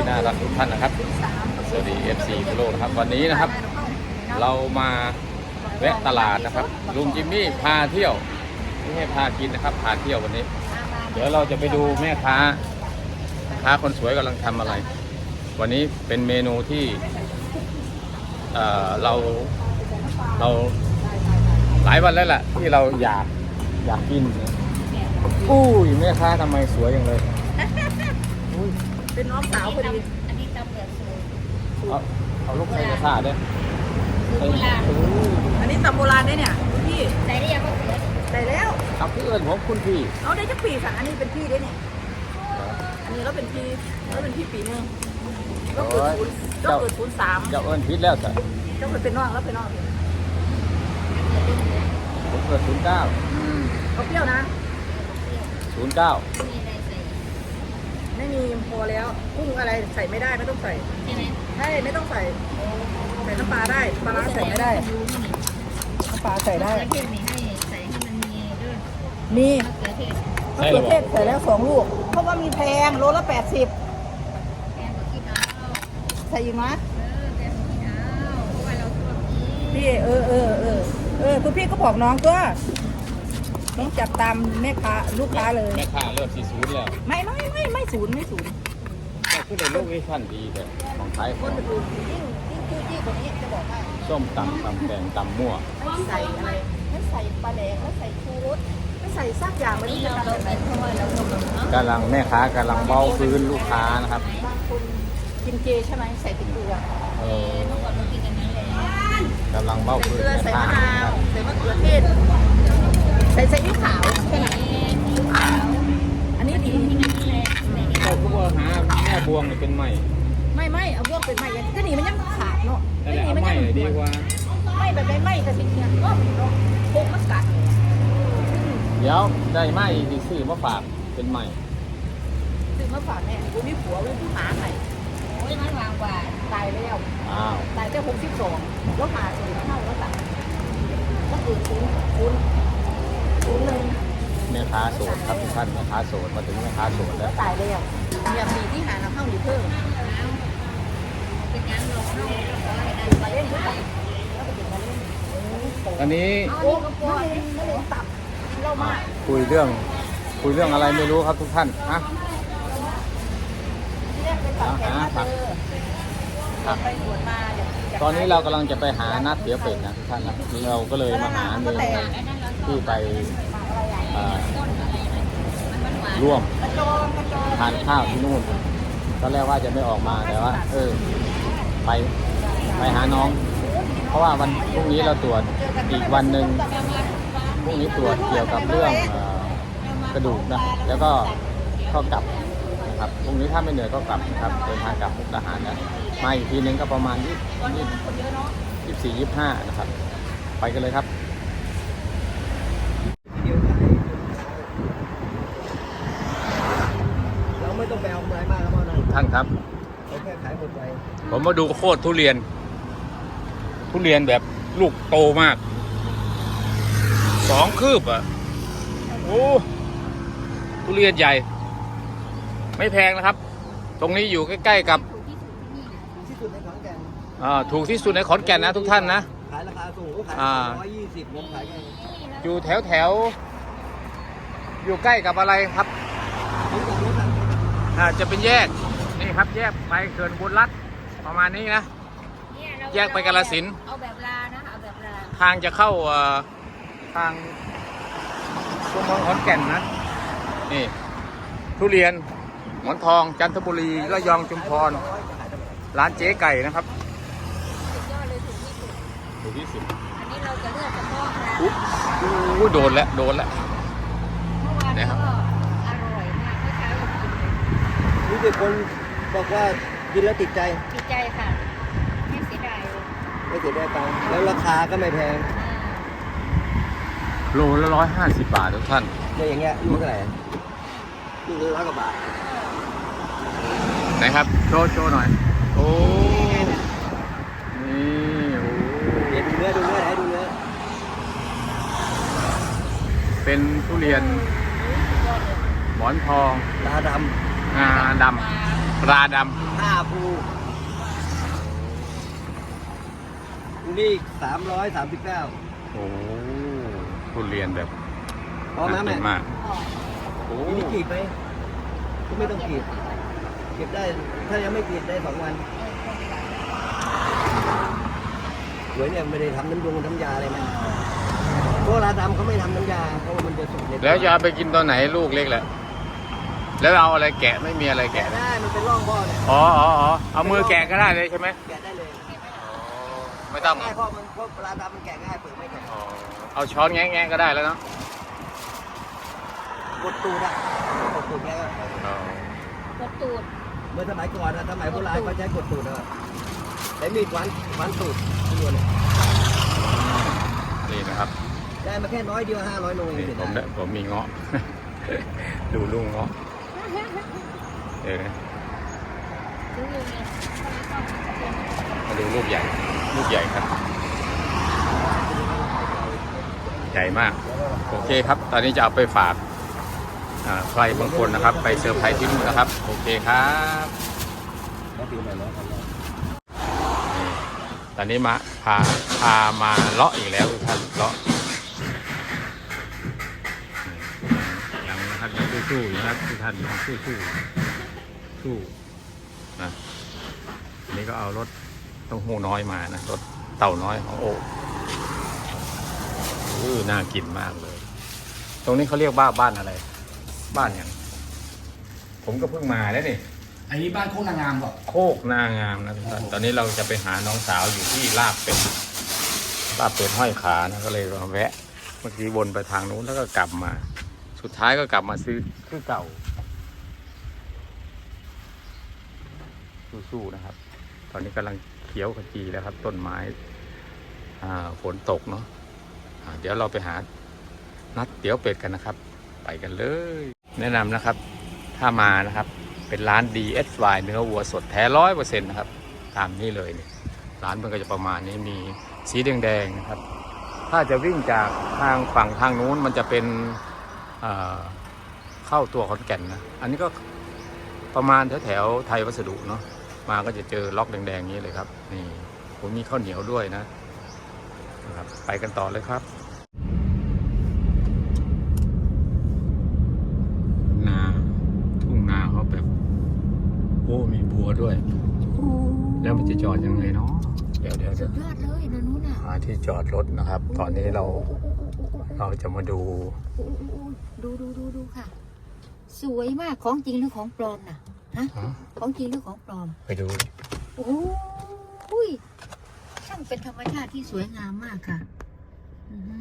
ที่น่ารักทุกท่านนะครับ สวัสดี FC ทั่วโลกนะครับ วันนี้นะครับ เรามาแวะตลาดนะครับ ลุงจิมมี่พาเที่ยวไม่ให้พากินนะครับ พาเที่ยววันนี้ เดี๋ยวเราจะไปดูแม่ค้าค้าคนสวยกำลังทำอะไร วันนี้เป็นเมนูที่เอ่อเราเราหลายวันแล้วแหละที่เราอยากอยากกิน อุ้ยแม่ค้าทำไมสวยอย่างเลยอุ้ย เป็นน้องสาวพอดีอันนี้ตำแบบสูตรเอาเอาลูกใส่กระซ่าด้วยสูตรโบราณอุ้ยอันนี้ตำโบราณได้เนี่ยพี่ใส่ได้ยังมะเขือได้แล้วเอาพี่เอิญผมคุณพี่เอาได้จักปีสังอันนี้เป็นพี่ได้เนี่ยอันนี้เราเป็นพี่เราเป็นพี่ปีหนึงเราเกิดศูนย์เราเกิดศูนย์สามเจ้าเอิญพิษแล้วแต่เราเคยเป็นน้องแล้วเป็นน้องผมเกิดศูนย์เก้าเขาเปรี้ยวนะศูนย์เก้ามีอะไรใส่ ไม่มีพอแล้วกุ้งอะไรใส่ไม่ได้ไม่ต้องใส่ใช่ไหมใช่ไม่ต้องใส่ใส่น้ำปลาได้ปลาร้าใส่ไม่ได้ดูนี่น้ำปลาใส่ได้มะเขือเทศนี่ให้ใส่ให้มันมีด้วยมีมะเขือเทศมะเขือเทศใส่แล้วสองลูก เพราะว่ามีแพงโลละแปดสิบแกงกับขี้น้าใส่อีกนะเออแกงกับขี้น้าเพราะว่าเราชอบกินพี่เออเออเออเออคุณพี่ก็บอกน้องก็ น้องจับตามแม่ค้าลูกค้าเลย แม่ค้าเริ่มสี่ศูนย์แล้วไม่ไม่ไม่ไม่ศูนย์ไม่ศูนย์แต่คือในโลกนี้ท่านดีแต่ของไทยขคอนงจะดูยิ่งยิ่งคือยิ่งกว่านี้จะบอกว่าส้มตำตำแดงตำมั่วไม่ใส่อะไรไม่ใส่ปลาแดงไม่ใส่ชูรสไม่ใส่ซักอย่างอัไม่นรู้นี้จะเราทำเรายังไงเป็นเพราะว่าเราชอบเนาะกำลังแม่ค้ากำลังเบ้าพื้นลูกค้านะครับบางคนกินเจใช่ไหมใส่แต่เกลือเออเมื่อก่อนเรากินกันนั้นแหละกำลังเบ้าใส่พื้เกนลือแม่ใส่ค้ามะนาวใส่มะเขือเทศ ใส่ซีอิ๊วขาวแค่นั้นซีอิ๊วขาวอันนี้ดีที่นั่นแหละใส่เราก็ว่าหาแม่บวงนี่เป็นใหม่ไม่ไม่เอาพวกเป็นไม่ยังก็หนีมันยังขาดเนาะนั่นแหละเอาใหม่ดีกว่าไม่แบบไม่ไม่กับสิ่งเนี้ยก็เนาะพวกมันกัดเดี๋ยวได้ไหมดีซื้อมาฝากเป็นใหม่ซื้อมาฝากแม่กูมีผัวกูหาไงโอ้ยมันวางกว่าตายแล้วอ้าวตายแต่หกสิบสองแล้วหาสี่เท่าแล้วตายก็คือศูนย์ศูนย์ศูนย์หนึ่ง แม่ค้าโสดครับทุกท่านแม่ค้าโสดมาถึงแม่ค้าโสดแล้แล้ววตายแล้วเนี่ยมีที่หาน้ำเข้าอยู่เพิ่มเป็นงานเราเข้าเราอะไรกันมาเล่นด้วยกันแล้วก็ถึงมาเล่นตอนนี้โอ้ก็เล่นไม่เล่นตับกินเหล้ามากคุยเรื่องคุยเรื่องอะไรไม่รู้ครับทุกท่านอะที่แรกเป็นตับแข็งมาเจอครับไปสวนมาเดี๋ยวตอนนี้เรากำลังจะไปหานัดเสียเป็ดนะทุกท่านนะเราก็เลยมาหาเมนู ที่ไปร่วมทานข้าวที่นู่นตอนแรกว่าจะไม่ออกมาแต่ว่า เออ ไปไปหาน้อง เพราะว่าวันพรุ่งนี้เราตรวจอีกวันหนึ่งพรุ่งนี้ตรวจเกี่ยวกับเรื่องออกระดูกนะแล้วก็เข้ากลับนะครับพรุ่งนี้ถ้าไม่เหนื่อยก็กลับนะครับเดินทางกลับมุกดาหารนะมาอีกทีนึงก็ประมาณยี่ยี่ยี่สี่ยี่ห้านะครับ ไปกันเลยครับ เราไม่ต้องไปเอาไม้มากครับพ่อนะ ทุกท่านครับ เราแค่ขายหม ดไปผมมาดูโคตรทุเรียน ทุเรียนแบบลูกโตมาก สองคืบอะ โอ้ ทุเรียนใหญ่ ไม่แพงนะครับ ตรงนี้อยู่ใกล้ ๆ กับที่สุดในขอนแก่นอ่าถูกที่สุดในขอนแก่นนะทุกท่านนะ ขายราคาสูงก็ขายอ่าร้อยยี่สิบผมขายแค่อยู่แถวแถว อยู่ใกล้กับอะไรครับผมจะรู้ทันอ่าจะเป็นแยก นี่ครับแยกไปเขื่อนบุญรัตน์ประมาณนี้นะแยกไปกาฬสินธุ์ เอาแบบลานะเอาแบบลาทางจะเข้าเอ่อทางตัวเมืองขอนแก่นนะ นี่ ทุเรียนหมอนทองจันทบุรีระยองชุมพร ร้านเจ๊ไก่นะครับสุดยอดเลยถูกที่สุดถูกที่สุดอันนี้เราจะเลือกเฉพาะลาอุ๊ยอู้โดนแล้วโดนแล้ว เมื่อวานนะครัก็บอร่อยมากเมื่อเช้าเรากินเลยรู้สึกคน บอกว่ากินแล้วติดใจดีใจค่ะ ไม่เสียดายเลยไม่เสียดายตังค์แล้วราคาก็ไม่แพงอ่าโลละร้อยห้าสิบบาททุกท่าน เนี่ยอย่างเงี้ยลูกเท่าไหร่ลูกละร้อยกว่าบาทไหนครับ โชว์โชว์หน่อย โอ้ นี่โอ้เดี๋ยวดูเนื้อดูเนื้อให้ดูเนื้อเป็นทุเรียนหมอนทองตาดงาดมาำ ปลาดห้าภูนี่สามร้อยสามสิบเก้าำโอ้ทุเรียนแบบพร้อมนะน่าแม่กินมากโอ้ทีนี้กรีดไหมก็ไม่ต้องกรีดเก็บได้ ถ้ายังไม่กรีดได้สองวันสวยเนี่ยไม่ได้ทำน้ำยงน้ำยาอะไรนะเพราะเวลาทำเขาไม่ทำน้ำยาเพราะว่ามันจะสุกในแล้วจะเอาไปกินตอนไหนลูกเล็กแหละ แล้วเอาอะไรแกะไม่มีอะไรแกะแกะได้มันเป็นร่องบ่อเนี่ยอ๋ออ๋ออ๋อเอามือแกะก็ได้เลยใช่ไหมแกะได้เลยไม่ต้องง่ายเพราะมันเพราะเวลาทำมันแกะง่ายเปิดไม่แกะอ๋อเอาช้อนแงะๆก็ได้แล้วเนาะกดตูดอะกดตูดแกก็อ๋อกดตูดเมื่อสมัยก่อนอะสมัยโบราณเขาใช้กดตูดอะใช้มีดฟันฟันตูดทุเรียนอะนี่นะครับได้มาแค่น้อยเดียวห้าร้อยโลเองนี่เสียผมดายได้ผมมีเงาะ ดูลุงเงาะ เดี๋ยวนะซื้ออมาดูลูกใหญ่ ลูกใหญ่ครับ ใหญ่มาก โอเคครับ ตอนนี้จะเอาไปฝากใครบางคนนะครับ ไปเซอร์ไพรส์ที่นู่นนะครับ โอเคครับแล้วปีใหม่แล้วครับตอนนี้มาพาพามาเลาะอีกแล้วทุกท่านเลาะ สู้ๆอยู่นะครับทุกท่านยังสู้ๆสู้นะอันนี้ก็เอารถเต้องหูน้อยมานะรถเต่าน้อยของโอ้อือน่ากินมากเลย ตรงนี้เขาเรียกว่าบ้านอะไร บ้านอย่างผมก็เพิ่งมาแล้วนี่อันนี้บ้านโคกนางงามก่อนโคกนางามนะทุกท่านตอนนี้เราจะไปหาน้องสาวอยู่ที่ลาบเป็ดลาบเป็ดห้อยขานะก็เลยมาแวะ เมื่อกี้วนไปทางนู้นแล้วก็กลับมา สุดท้ายก็กลับมาซื้อคือเก่า สู้ๆนะครับ ตอนนี้กำลังเขียวขจีแล้วครับ ต้นไม้อ่าฝนตกเนาะอ่าเดี๋ยวเราไปหานัดเตี๋ยวเป็ดกันนะครับ ไปกันเลย แนะนำนะครับ ถ้ามานะครับ เป็นร้าน DSY เนื้อวัวสดแท้ร้อยเปอร์เซ็นต์นะครับ ตามนี้เลยเนี่ยร้านมันก็จะประมาณนี้มีสีแดงๆนะครับ ถ้าจะวิ่งจากทางฝั่งทางนู้นมันจะเป็น เอ่อเข้าตัวขอนแก่นนะอันนี้ก็ประมาณแถวๆไทยวัสดุเนาะมาก็จะเจอล็อกแดงๆอย่างนี้เลยครับ นี่ผมมีข้าวเหนียวด้วยนะนะครับไปกันต่อเลยครับนาทุ่งนาเขาแบบโอ้มีบัวด้วย แล้วมันจะจอดยังไงเนาะเดี๋ยวเดี๋ยวสุเดี๋ยวดยอดเลยนะนู้นน่ะหาที่จอดรถนะครับ ตอนนี้เราเราจะมาดู ดูดูดูดูค่ะ สวยมากของจริงหรือของปลอมน่ะฮะฮะของจริงหรือของปลอมไปดูโอ้หุยช่างเป็นธรรมชาติที่สวยงามมากค่ะอื้อหื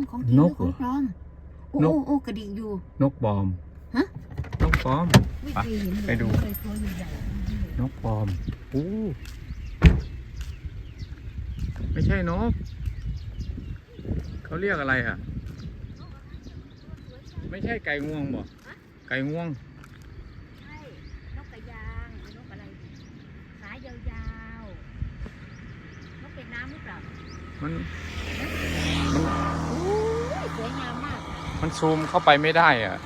อของจริงหรือของปลอมโอ้โอ้โอ้กระดิกอยู่ นกปลอมฮะ นกปลอม ไม่ไปเคยเห็นเลยไปดู เคยตัวใหญ่นกปลอมอู้ไม่ใช่นกเขาเรียกอะไรอะ ไม่ใช่ไก่งวงบ่ไก่งวง ใช่นกกระยางนกอะไรขายาวๆนกเป็ดน้ำหรือเปล่ามันโอ้ยสวยงามมากมันซูมเข้าไปไม่ได้อะ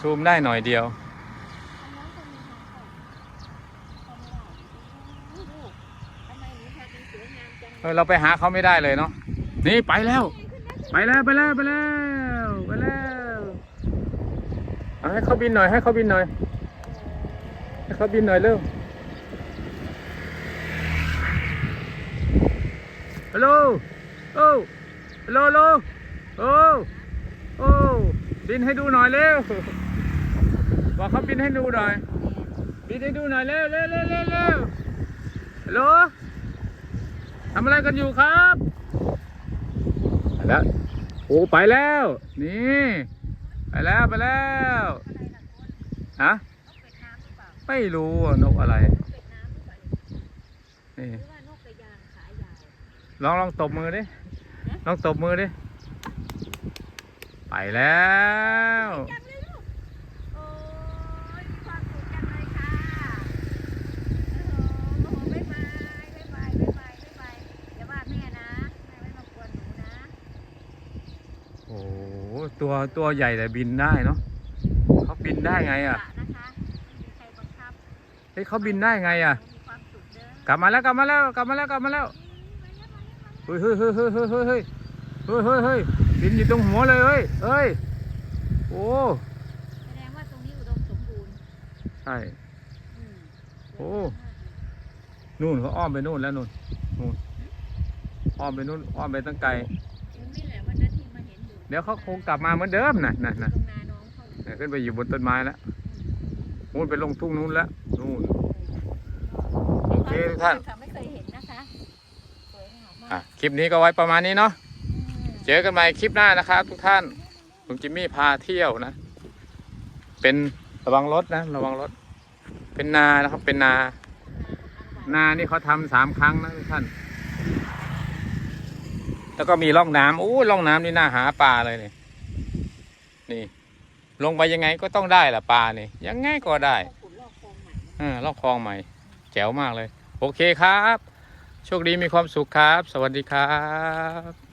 ซูมได้หน่อยเดียวเออเราไปหาเขาไม่ได้เลยเนาะนี่ไปแล้ว ไปแล้วไปแล้วไปแล้วไปแล้วเอา ให้เขาบินหน่อย ให้เขาบินหน่อย ให้เขาบินหน่อยเร็วฮัลโหลโอ้ฮัลโหลโลโอ้โอ้บินให้ดูหน่อยเร็วบอกเขาบินให้ดูหน่อยบินให้ดูหน่อยเร็วเร็วเร็วเร็วฮัลโหลทำอะไรกันอยู่ครับแล้วโอ้ไปแล้ว นี่ ไปแล้วไปแล้วฮะไม่รู้อะนกอะไรนี่ลองลองตบมือดิลองตบมือดิไปแล้ว โอ้ยมีความสุขจังเลยค่ะโอ้โหบ๊ายบายบ๊ายบายบ๊ายบายบ๊ายบายอย่าว่าแม่นะ แม่ไม่มากวนหนูนะ โอ้โห ตัวตัวใหญ่แต่บินได้เนาะเขาบินได้ไงอะนะคะไม่มีใครบังคับฮ้ยเขาบินได้ไงอะ กลับมาแล้วกลับมาแล้วกลับมาแล้วกลับมาแล้วเฮ้ยเฮ้ยเฮ้ยเฮ้ยเฮ้ยเฮ้ยเฮ้ยเฮ้ยเฮ้ยเฮ้ยบินอยู่ตรงหัวเลยเฮ้ยเฮ้ยโอ้แสดงว่าตรงนี้อุดมสมบูรณ์ใช่โอ้นู่นเขาอ้อมไปนู่นแล้วนู่นนู่นอ้อมไปนู่นอ้อมไปตั้งไกล เห็นอยู่เดี๋ยวเขาคงกลับมาเหมือนเดิมนะนะนะตรงนาน้องเขาเนี่ยขึ้นไปอยู่บนต้นไม้แล้วนู่นไปลงทุ่งนู้นแล้วนู่นโอเคทุกท่านค่ะไม่เคยเห็นนะคะสวยงามมาอะกคลิปนี้ก็ไว้ประมาณนี้เนาะอืมเจอกันใหม่คลิปหน้านะครับ ทุกท่านลุงจิมมี่พาเที่ยวนะ เป็นระวังรถนะระวังรถ เป็นนานะครับเป็นนา นานี่เขาทำสามครั้งนะทุกท่าน แล้วก็มีร่องน้ำอู้ร่องน้ำนี่น่าหาปลาเลยนี่นี่ ลงไปยังไงก็ต้องได้แหละปลานี่ยังไงก็ได้ขุดลอล่อ่าลอกคลองใหม่ แจ๋วมากเลย โอเคครับ โชคดีมีความสุขครับ สวัสดีครับ